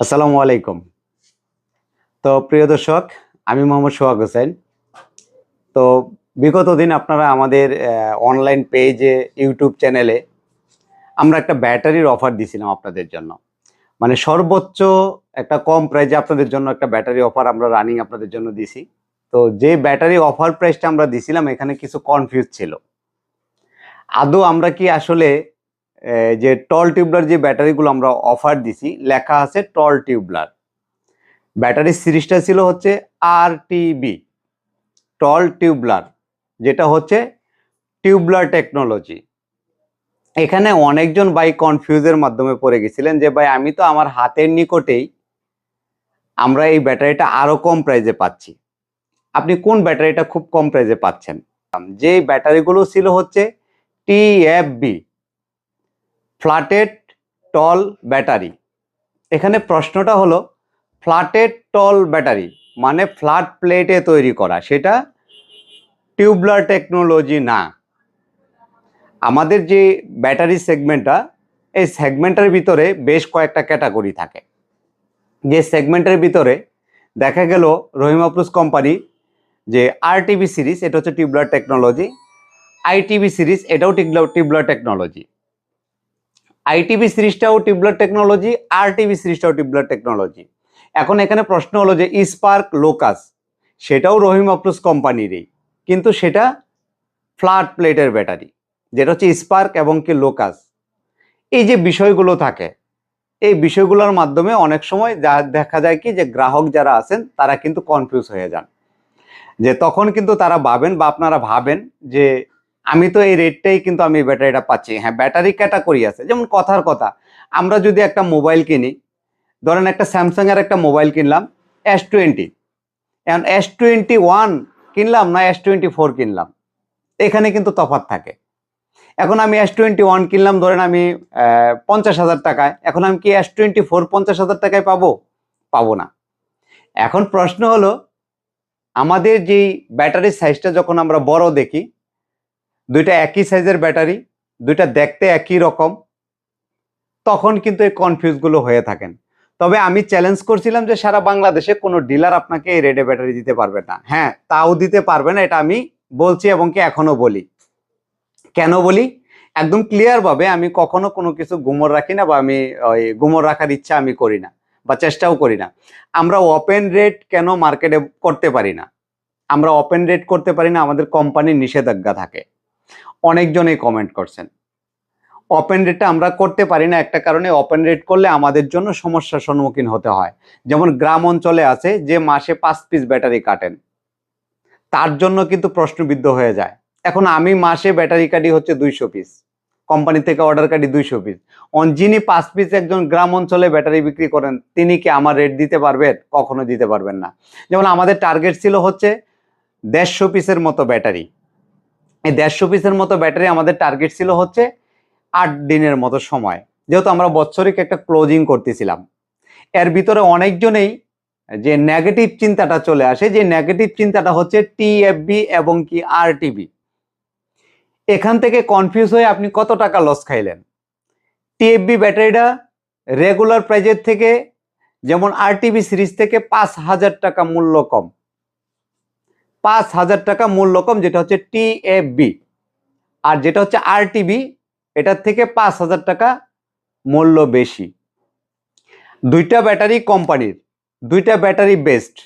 আসসালামু আলাইকুম। তো প্রিয় দর্শক, আমি মোহাম্মদ সোহাগ হোসেন। তো বিগত দিন আপনারা আমাদের অনলাইন পেজে ইউটিউব চ্যানেলে আমরা একটা ব্যাটারির অফার দিছিলাম আপনাদের জন্য। মানে সর্বোচ্চ একটা কম প্রাইজে আপনাদের জন্য একটা ব্যাটারি অফার আমরা রানিং আপনাদের জন্য দিছি। তো যে ব্যাটারি অফার প্রাইসটা আমরা দিছিলাম, এখানে কিছু কনফিউজ ছিল। আদৌ আমরা কি আসলে যে টল টিউবলার যে ব্যাটারিগুলো আমরা অফার দিছি, লেখা আছে টল টিউবলার। ব্যাটারি সিরিজটা ছিল হচ্ছে আর টিবি টল টিউবলার, যেটা হচ্ছে টিউবলার টেকনোলজি। এখানে অনেকজন ভাই কনফিউজের মাধ্যমে পড়ে গেছিলেন যে, ভাই, আমি তো আমার হাতের নিকটেই আমরা এই ব্যাটারিটা আরও কম প্রাইজে পাচ্ছি। আপনি কোন ব্যাটারিটা খুব কম প্রাইজে পাচ্ছেন? যে ব্যাটারিগুলো ছিল হচ্ছে টিএফবি ফ্ল্যাটেড টল ব্যাটারি। এখানে প্রশ্নটা হলো, ফ্ল্যাটেড টল ব্যাটারি মানে ফ্ল্যাট প্লেটে তৈরি করা, সেটা টিউবলার টেকনোলজি না। আমাদের যে ব্যাটারি সেগমেন্টটা, এই সেগমেন্টের ভিতরে বেশ কয়েকটা ক্যাটাগরি থাকে। যে সেগমেন্টের ভিতরে দেখা গেল রহিমাপ্রুস কোম্পানি, যে আরটিভি সিরিজ, এটা হচ্ছে টিউবলার টেকনোলজি। আইটিভি সিরিজ, এটাও টিউবলার টেকনোলজি। আইটিভি সিরিজটাও টিউবলার টেকনোলজি আর টিভি সিরিজটাও টিউবলার টেকনোলজি। এখন এখানে প্রশ্ন হলো যে স্পার্ক লোকাস, সেটাও রহিম আফরোজ কোম্পানিরই, কিন্তু সেটা ফ্ল্যাট প্লেটের ব্যাটারি, যেটা হচ্ছে স্পার্ক এবং কি লোকাস। এই যে বিষয়গুলো থাকে, এই বিষয়গুলোর মাধ্যমে অনেক সময় যা দেখা যায় কি যে গ্রাহক যারা আছেন, তারা কিন্তু কনফিউজ হয়ে যান। যে তখন কিন্তু তারা ভাবেন বা আপনারা ভাবেন যে আমি তো এই রেটটাই কিন্তু আমি ব্যাটারিটা পাচ্ছি। হ্যাঁ ব্যাটারি ক্যাটাগরি আছে, যেমন কথার কথা। আমরা যদি একটা মোবাইল কিনি, ধরেন একটা স্যামসাং এর একটা মোবাইল কিনলাম এস টোয়েন্টি এখন এস টোয়েন্টি ওয়ান কিনলাম না এস টোয়েন্টি ফোর কিনলাম? এখানে কিন্তু তফাৎ থাকে। এখন আমি এস টোয়েন্টি ওয়ান কিনলাম, ধরেন আমি পঞ্চাশ হাজার টাকায়। এখন আমি কি এস টোয়েন্টি ফোর পঞ্চাশ হাজার টাকায় পাবো? পাবো না। এখন প্রশ্ন হলো, আমাদের যেই ব্যাটারির সাইজটা যখন আমরা বড় দেখি দুইটা একই সাইজের ব্যাটারি দুইটা দেখতে একই রকম, তখন কিন্তু এই কনফিউজগুলো হয়ে থাকেন। তবে আমি চ্যালেঞ্জ করছিলাম যে সারা বাংলাদেশে কোনো ডিলার আপনাকে এই রেডে ব্যাটারি দিতে পারবে না। হ্যাঁ তাও দিতে পারবে না, এটা আমি বলছি এবং কি এখনও বলি। কেন বলি? একদম ক্লিয়ার ভাবে আমি কখনো কোনো কিছু গুমর রাখি না বা আমি ওই গুমর রাখার ইচ্ছা আমি করি না বা চেষ্টাও করি না। আমরা ওপেন রেট কেন মার্কেটে করতে পারি না? আমরা ওপেন রেট করতে পারি না, আমাদের কোম্পানির নিষেধাজ্ঞা থাকে। অনেকজনেই কমেন্ট করছেন। ওপেন রেটটা আমরা করতে পারি না, একটা কারণে ওপেন রেট করলে আমাদের জন্য সমস্যার সম্মুখীন হতে হয়। যেমন গ্রাম অঞ্চলে আছে যে মাসে পাঁচ পিস ব্যাটারি কাটেন। তার জন্য কিন্তু প্রশ্নবিদ্ধ হয়ে যায়। এখন আমি মাসে ব্যাটারি কাটি হচ্ছে দুইশো পিস কোম্পানি থেকে অর্ডার কাটি দুইশো পিস অন যিনি পাঁচ পিস একজন গ্রাম অঞ্চলে ব্যাটারি বিক্রি করেন, তিনি কি আমার রেট দিতে পারবেন? কখনো দিতে পারবেন না। যেমন আমাদের টার্গেট ছিল হচ্ছে দেড়শো পিসের মতো ব্যাটারি এই দেড়শো পিসের মতো ব্যাটারি আমাদের টার্গেট ছিল হচ্ছে আট দিনের মতো সময়। যেহেতু আমরা বৎসরিক একটা ক্লোজিং করতেছিলাম। এর ভিতরে অনেকজনেই যে নেগেটিভ চিন্তাটা চলে আসে, যে নেগেটিভ চিন্তাটা হচ্ছে টিএফবি এবং কি আর আরটিবি এখান থেকে কনফিউজ হয়ে আপনি কত টাকা লস খাইলেন? টিএফবি ব্যাটারিটা রেগুলার প্রাইজের থেকে, যেমন আরটিবি সিরিজ থেকে পাঁচ হাজার টাকা মূল্য কম। পাঁচ হাজার টাকা মূল্য কম যেটা হচ্ছে টিএফবি আর যেটা হচ্ছে আরটিবি এটার থেকে পাঁচ হাজার টাকা মূল্য বেশি। দুইটা ব্যাটারি কোম্পানির, দুইটা ব্যাটারি বেস্ট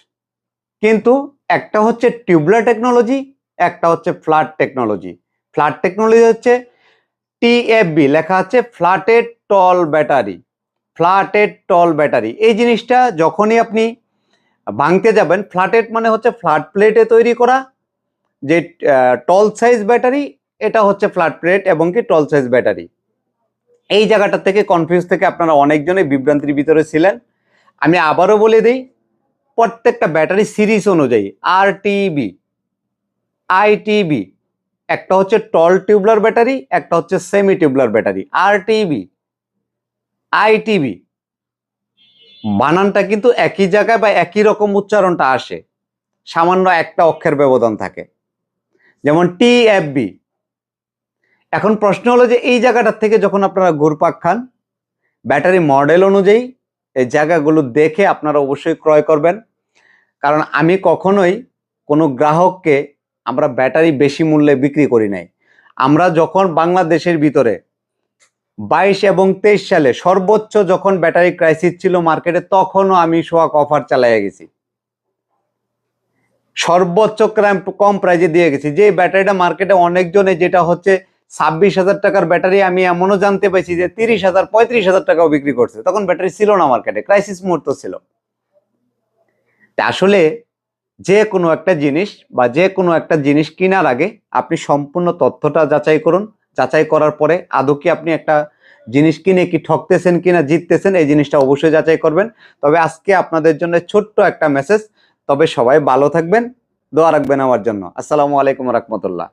কিন্তু একটা হচ্ছে টিউবলার টেকনোলজি, একটা হচ্ছে ফ্ল্যাট টেকনোলজি। ফ্ল্যাট টেকনোলজি হচ্ছে টিএফবি লেখা আছে ফ্ল্যাটেড টল ব্যাটারি। ফ্ল্যাটেড টল ব্যাটারি। এই জিনিসটা যখনই আপনি ভাঙতে যাবেন, ফ্ল্যাটেড মানে হচ্ছে ফ্ল্যাট প্লেটে তৈরি করা, যে টল সাইজ ব্যাটারি এটা হচ্ছে ফ্ল্যাট প্লেট এবং কি টল সাইজ ব্যাটারি এই জায়গাটা থেকে কনফিউজ থেকে আপনারা অনেকজনই বিভ্রান্তির ভিতরে ছিলেন। আমি আবারও বলে দিই, প্রত্যেকটা ব্যাটারি সিরিজ অনুযায়ী আর টিবি আইটিবি একটা হচ্ছে টল টিউবলার ব্যাটারি একটা হচ্ছে সেমি টিউবলার ব্যাটারি আর টিবি আইটিবি বানানটা কিন্তু একই জায়গায় বা একই রকম উচ্চারণটা আসে। সামান্য একটা অক্ষের ব্যবধান থাকে। যেমন টি এফ বি। এখন প্রশ্ন হলো যে এই জায়গাটার থেকে যখন আপনারা ঘুরপাক খান, ব্যাটারি মডেল অনুযায়ী এই জায়গাগুলো দেখে আপনারা অবশ্যই ক্রয় করবেন। কারণ আমি কখনোই কোনো গ্রাহককে আমরা ব্যাটারি বেশি মূল্যে বিক্রি করি নাই। আমরা যখন বাংলাদেশের ভিতরে বাইশ এবং তেইশ সালে সর্বোচ্চ যখন ব্যাটারি ক্রাইসিস ছিল মার্কেটে তখনও আমি সোয়াক অফার চালাই গেছি। সর্বোচ্চ কম প্রাইজে দিয়ে গেছি। যে ব্যাটারিটা মার্কেটে অনেকজনে যেটা হচ্ছে ছাব্বিশ হাজার টাকার ব্যাটারি, আমি এমনও জানতে পাইছি যে তিরিশ হাজার, পঁয়ত্রিশ হাজার টাকাও বিক্রি করছে। তখন ব্যাটারি ছিল না মার্কেটে ক্রাইসিস মুহূর্ত ছিল। আসলে যে কোনো একটা জিনিস বা যে কোনো একটা জিনিস কেনার আগে আপনি সম্পূর্ণ তথ্যটা যাচাই করুন। যাচাই করার পরে আদৌ কি আপনি একটা জিনিস কিনে কি ঠকতেছেন কিনা, জিততেছেন, এই জিনিসটা অবশ্যই যাচাই করবেন। তবে আজকে আপনাদের জন্য ছোট্ট একটা মেসেজ তবে সবাই ভালো থাকবেন, দোয়া রাখবেন আমার জন্য। আসসালামু আলাইকুম রহমতুল্লাহ।